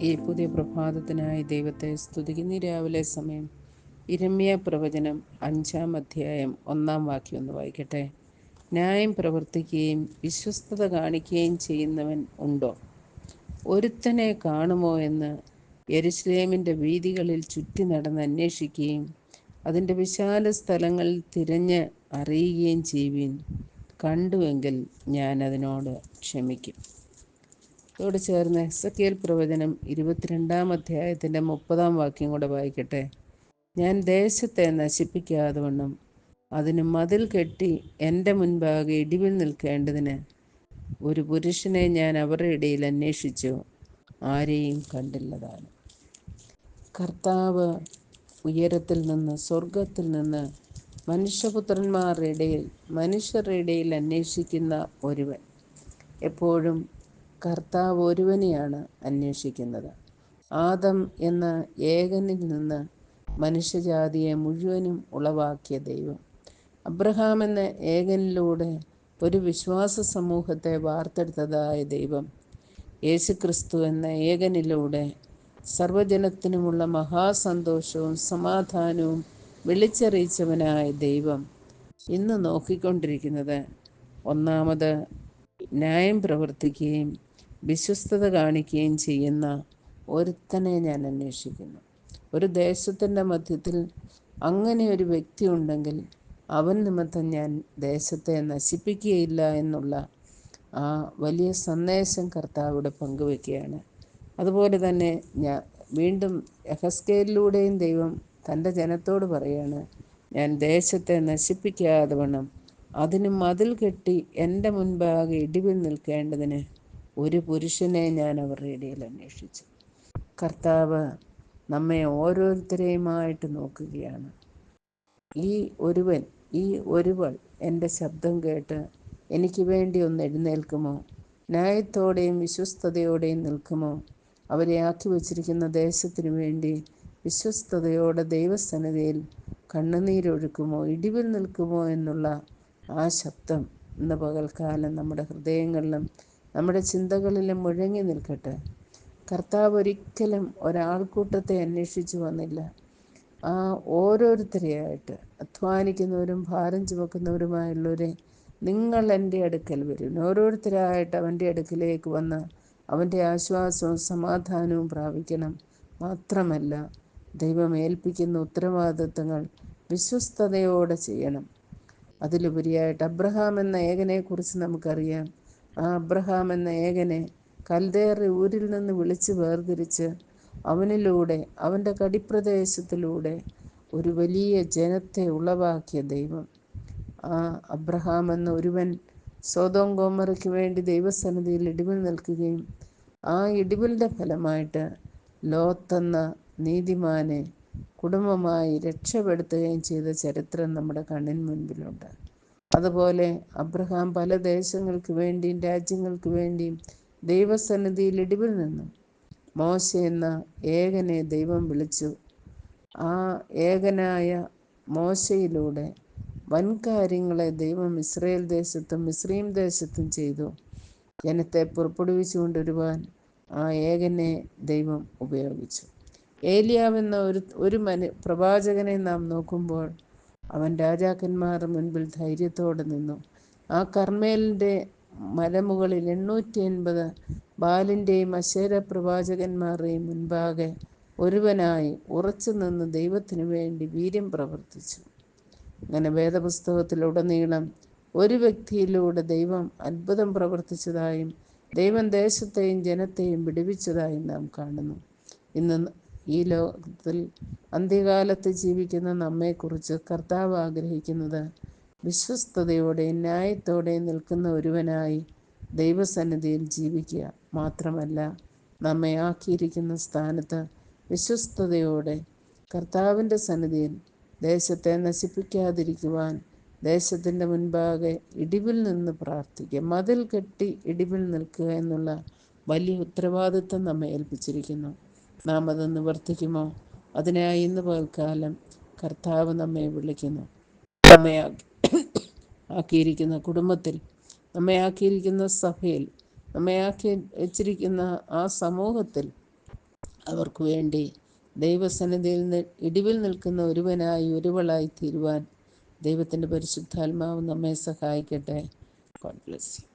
പുതിയ പ്രഭാതത്തിനായി ദൈവത്തെ സ്തുതിക്കുന്ന. രാവിലെ സമയം ഇരമ്യ പ്രവചനം അഞ്ചാം അധ്യായം ഒന്നാം വാക്യം ഒന്ന് വായിക്കട്ടെ. ന്യായം പ്രവർത്തിക്കുകയും വിശ്വസ്തത കാണിക്കുകയും ചെയ്യുന്നവൻ ഉണ്ടോ? ഒരുത്തനെ കാണുമോ എന്ന് യരുസലേമിന്റെ വീതികളിൽ ചുറ്റി നടന്ന് അന്വേഷിക്കുകയും അതിന്റെ വിശാല സ്ഥലങ്ങളിൽ തിരഞ്ഞ് അറിയുകയും ചെയ്യുവിൻ. കണ്ടുവെങ്കിൽ ഞാൻ അതിനോട് ക്ഷമിക്കും. ഇതോട് ചേർന്ന് എസക്കേൽ പ്രവചനം ഇരുപത്തിരണ്ടാം അധ്യായത്തിന്റെ മുപ്പതാം വാക്യം കൂടെ വായിക്കട്ടെ. ഞാൻ ദേശത്തെ നശിപ്പിക്കാതെ വണ്ണം അതിന് മതിൽ കെട്ടി എന്റെ മുൻപാകെ ഇടിവിൽ നിൽക്കേണ്ടതിന് ഒരു പുരുഷനെ ഞാൻ അവരുടെ ഇടയിൽ അന്വേഷിച്ചു ആരെയും കണ്ടില്ലതാണ് കർത്താവ് ഉയരത്തിൽ നിന്ന് സ്വർഗത്തിൽ നിന്ന് മനുഷ്യപുത്രന്മാരുടെ ഇടയിൽ മനുഷ്യരുടെ ഇടയിൽ അന്വേഷിക്കുന്ന ഒരുവൻ. എപ്പോഴും കർത്താവ് ഒരുവനെയാണ് അന്വേഷിക്കുന്നത്. ആദം എന്ന ഏകനിൽ നിന്ന് മനുഷ്യജാതിയെ മുഴുവനും ഉളവാക്കിയ ദൈവം. അബ്രഹാം എന്ന ഏകനിലൂടെ ഒരു വിശ്വാസ സമൂഹത്തെ വാർത്തെടുത്തതായ ദൈവം. യേശുക്രിസ്തു എന്ന ഏകനിലൂടെ സർവജനത്തിനുമുള്ള മഹാസന്തോഷവും സമാധാനവും വിളിച്ചറിയിച്ചവനായ ദൈവം ഇന്ന് നോക്കിക്കൊണ്ടിരിക്കുന്നത്. ഒന്നാമത് ന്യായം പ്രവർത്തിക്കുകയും വിശ്വസ്തത കാണിക്കുകയും ചെയ്യുന്ന ഒരുത്തനെ ഞാൻ അന്വേഷിക്കുന്നു. ഒരു ദേശത്തിന്റെ മധ്യത്തിൽ അങ്ങനെ ഒരു വ്യക്തി ഉണ്ടെങ്കിൽ അവൻ നിമിത്തം ഞാൻ ദേശത്തെ നശിപ്പിക്കുകയില്ല എന്നുള്ള ആ വലിയ സന്ദേശം കർത്താവിടെ പങ്കുവെക്കുകയാണ്. അതുപോലെ തന്നെ ഞാൻ വീണ്ടും എഹസ്കേലിലൂടെയും ദൈവം തന്റെ ജനത്തോട് പറയാണ് ഞാൻ ദേശത്തെ നശിപ്പിക്കാതെ വണ്ണം അതിന് മതിൽ കെട്ടി എന്റെ മുൻപാകെ ഇടിവിൽ നിൽക്കേണ്ടതിന് ഒരു പുരുഷനെ ഞാൻ അവരുടെ ഇടയിൽ അന്വേഷിച്ചു. കർത്താവ് നമ്മെ ഓരോരുത്തരെയുമായിട്ട് നോക്കുകയാണ്. ഈ ഒരുവൻ ഈ ഒരുവൾ എന്റെ ശബ്ദം കേട്ട് എനിക്ക് വേണ്ടി ഒന്ന് എഴുന്നേൽക്കുമോ? ന്യായത്തോടെയും വിശ്വസ്തയോടെയും നിൽക്കുമോ? അവരെ ആക്കി വച്ചിരിക്കുന്ന ദേശത്തിനു വേണ്ടി വിശ്വസ്തയോടെ ദൈവസന്നിധിയിൽ കണ്ണുനീരൊഴുക്കുമോ ഇടിവിൽ നിൽക്കുമോ? എന്നുള്ള ആ ശബ്ദം ഇന്ന് പകൽക്കാലം നമ്മുടെ ഹൃദയങ്ങളിലും നമ്മുടെ ചിന്തകളിലും മുഴങ്ങി നിൽക്കട്ടെ. കർത്താവ് ഒരിക്കലും ഒരാൾക്കൂട്ടത്തെ അന്വേഷിച്ചു വന്നില്ല. ആ ഓരോരുത്തരെയായിട്ട് അധ്വാനിക്കുന്നവരും ഭാരം ചുമക്കുന്നവരുമായുള്ളവരെ നിങ്ങൾ എന്റെ അടുക്കൽ വരും. ഓരോരുത്തരായിട്ട് അവന്റെ അടുക്കിലേക്ക് വന്ന് അവന്റെ ആശ്വാസവും സമാധാനവും പ്രാപിക്കണം മാത്രമല്ല ദൈവം ഏൽപ്പിക്കുന്ന ഉത്തരവാദിത്വങ്ങൾ വിശ്വസ്തയോടെ ചെയ്യണം. അതിലുപരിയായിട്ട് അബ്രഹാം എന്ന ഏകനെക്കുറിച്ച് നമുക്കറിയാം. അബ്രഹാം എന്ന ഏകനെ കൽതേറി ഊരിൽ നിന്ന് വിളിച്ച് വേർതിരിച്ച് അവനിലൂടെ അവന്റെ കടിപ്രദേശത്തിലൂടെ ഒരു വലിയ ജനത്തെ ഉളവാക്കിയ ദൈവം. ആ അബ്രഹാം എന്ന ഒരുവൻ സ്വതം ഗോമറയ്ക്ക് വേണ്ടി ദൈവസന്നിധിയിൽ ഇടിവിൽ നിൽക്കുകയും ആ ഇടിവിലിന്റെ ഫലമായിട്ട് ലോത്തെന്ന നീതിമാനെ കുടുംബമായി രക്ഷപ്പെടുത്തുകയും ചെയ്ത ചരിത്രം നമ്മുടെ കണ്ണിന് മുൻപിലുണ്ട്. അതുപോലെ അബ്രഹാം പല ദേശങ്ങൾക്ക് വേണ്ടിയും രാജ്യങ്ങൾക്ക് വേണ്ടിയും ദൈവസന്നിധിയിൽ ഇടിവിൽ നിന്നും. മോശ എന്ന ഏകനെ ദൈവം വിളിച്ചു. ആ ഏകനായ മോശയിലൂടെ വൻകാര്യങ്ങളെ ദൈവം ഇസ്രയേൽ ദേശത്തും മിസ്രീം ദേശത്തും ചെയ്തു. ജനത്തെ പുറപ്പെടുവിച്ചു കൊണ്ടുവരുവാൻ ആ ഏകനെ ദൈവം ഉപയോഗിച്ചു. ഏലിയാവെന്ന ഒരു ഒരു മനു പ്രവാചകനെ നാം നോക്കുമ്പോൾ അവൻ രാജാക്കന്മാരുടെ മുൻപിൽ ധൈര്യത്തോടെ നിന്നു. ആ കർമ്മേലിന്റെ മലമുകളിൽ എണ്ണൂറ്റി എൺപത് ബാലിന്റെയും അശേര പ്രവാചകന്മാരുടെയും മുൻപാകെ ഒരുവനായി ഉറച്ചു നിന്ന് ദൈവത്തിനു വേണ്ടി വീര്യം പ്രവർത്തിച്ചു. അങ്ങനെ വേദപുസ്തകത്തിലുടനീളം ഒരു വ്യക്തിയിലൂടെ ദൈവം അത്ഭുതം പ്രവർത്തിച്ചതായും ദൈവം ദേശത്തെയും ജനത്തെയും വിടുവിച്ചതായും നാം കാണുന്നു. ഇന്ന് ഈ ലോകത്തിൽ അന്ത്യകാലത്ത് ജീവിക്കുന്ന നമ്മെക്കുറിച്ച് കർത്താവ് ആഗ്രഹിക്കുന്നത് വിശ്വസ്തയോടെ ന്യായത്തോടെ നിൽക്കുന്ന ഒരുവനായി ദൈവസന്നിധിയിൽ ജീവിക്കുക മാത്രമല്ല നമ്മെ ആക്കിയിരിക്കുന്ന സ്ഥാനത്ത് വിശ്വസ്തയോടെ കർത്താവിന്റെ സന്നിധിയിൽ ദേശത്തെ നശിപ്പിക്കാതിരിക്കുവാൻ ദേശത്തിന്റെ മുൻപാകെ ഇടിവിൽ നിന്ന് പ്രാർത്ഥിക്കുക മതിൽ കെട്ടി ഇടിവിൽ നിൽക്കുക എന്നുള്ള വലിയ ഉത്തരവാദിത്വം നമ്മെ ഏൽപ്പിച്ചിരിക്കുന്നു. നാം അത് നിവർത്തിക്കുമോ? അതിനായി ഇന്ന് പകൽക്കാലം കർത്താവ് നമ്മെ വിളിക്കുന്നു. നമ്മെ ആക്കിയിരിക്കുന്ന കുടുംബത്തിൽ നമ്മെ ആക്കിയിരിക്കുന്ന സഭയിൽ നമ്മെ ആക്കി വെച്ചിരിക്കുന്ന ആ സമൂഹത്തിൽ അവർക്ക് വേണ്ടി ദൈവസന്നിധിയിൽ ഇടിവിൽ നിൽക്കുന്ന ഒരുവനായി ഒരുവളായി തീരുവാൻ ദൈവത്തിന്റെ പരിശുദ്ധാത്മാവ് നമ്മെ സഹായിക്കട്ടെ. God bless you